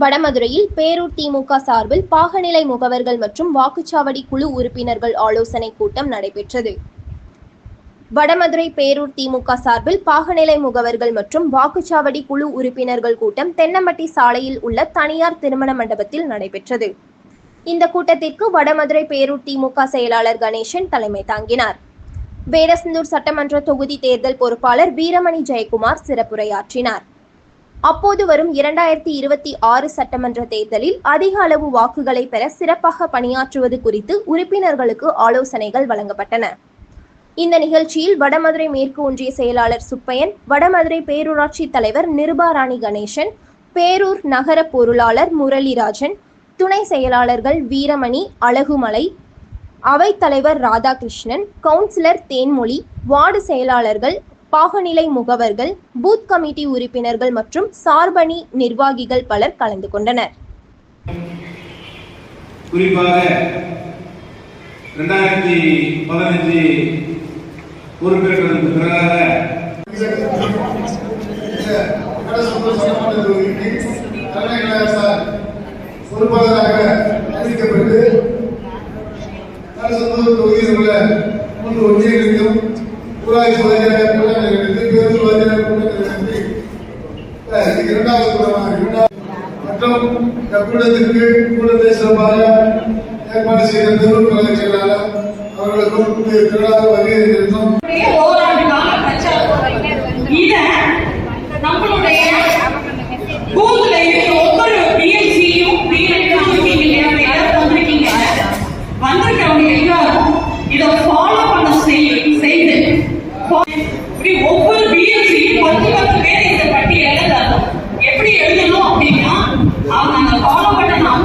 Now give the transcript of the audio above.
வடமதுரையில் பேரூர் திமுக சார்பில் பாகநிலை முகவர்கள் மற்றும் வாக்குச்சாவடி குழு உறுப்பினர்கள் ஆலோசனை கூட்டம் நடைபெற்றது. வடமதுரை பேரூர் திமுக சார்பில் பாகநிலை முகவர்கள் மற்றும் வாக்குச்சாவடி குழு உறுப்பினர்கள் கூட்டம் தென்னம்பட்டி சாலையில் உள்ள தனியார் திருமண மண்டபத்தில் நடைபெற்றது. இந்த கூட்டத்திற்கு வடமதுரை பேரூர் திமுக செயலாளர் கணேசன் தலைமை தாங்கினார். வேடசந்தூர் சட்டமன்ற தொகுதி தேர்தல் பொறுப்பாளர் வீரமணி ஜெயக்குமார் சிறப்புரையாற்றினார். அப்போது வரும் இரண்டாயிரத்தி இருபத்தி ஆறு சட்டமன்ற தேர்தலில் அதிக அளவு வாக்குகளை பெற சிறப்பாக பணியாற்றுவது குறித்து உறுப்பினர்களுக்கு ஆலோசனைகள் வழங்கப்பட்டன. இந்த நிகழ்ச்சியில் வடமதுரை மேற்கு ஒன்றிய செயலாளர் சுப்பையன் வடமதுரை பேரூராட்சி தலைவர் நிருபாராணி கணேசன் பேரூர் நகர பொருளாளர் முரளிராஜன் துணை செயலாளர்கள் வீரமணி அழகுமலை அவைத்தலைவர் ராதாகிருஷ்ணன் கவுன்சிலர் தேன்மொழி வார்டு செயலாளர்கள் பாகநிலை முகவர்கள் பூத் கமிட்டி உறுப்பினர்கள் மற்றும் சார்பணி நிர்வாகிகள் பலர் கலந்து கொண்டனர். குறிப்பாக ரெண்டாயிரத்தி பதினஞ்சு பொறுப்பேற்றதற்கு பிறகாக பொறுப்பாளராக அறிவிக்கப்பட்டு அரசு தொகுதியில் உள்ள மூன்று ஒன்றியங்களிலும் ஊராட்சி அஹ், இரண்டாவது கூட்டமாக இரண்டாவது மற்றும் கூட்டத்திற்கு கூட்டத்தை சிறப்பாக ஏற்பாடு செய்த பெரும் கழக செயலாளர் அவர்களுக்கும் நம்மளுடைய ஒவ்வொரு பிஎல்சியும் வந்திருக்கீங்க வந்திருக்கவங்க எல்லாரும் இத ஃபாலோ பண்ண செய்ய செய்து. இப்படி ஒவ்வொரு பிஎல்சியும் பத்து பத்து பேர் இந்த பட்டியல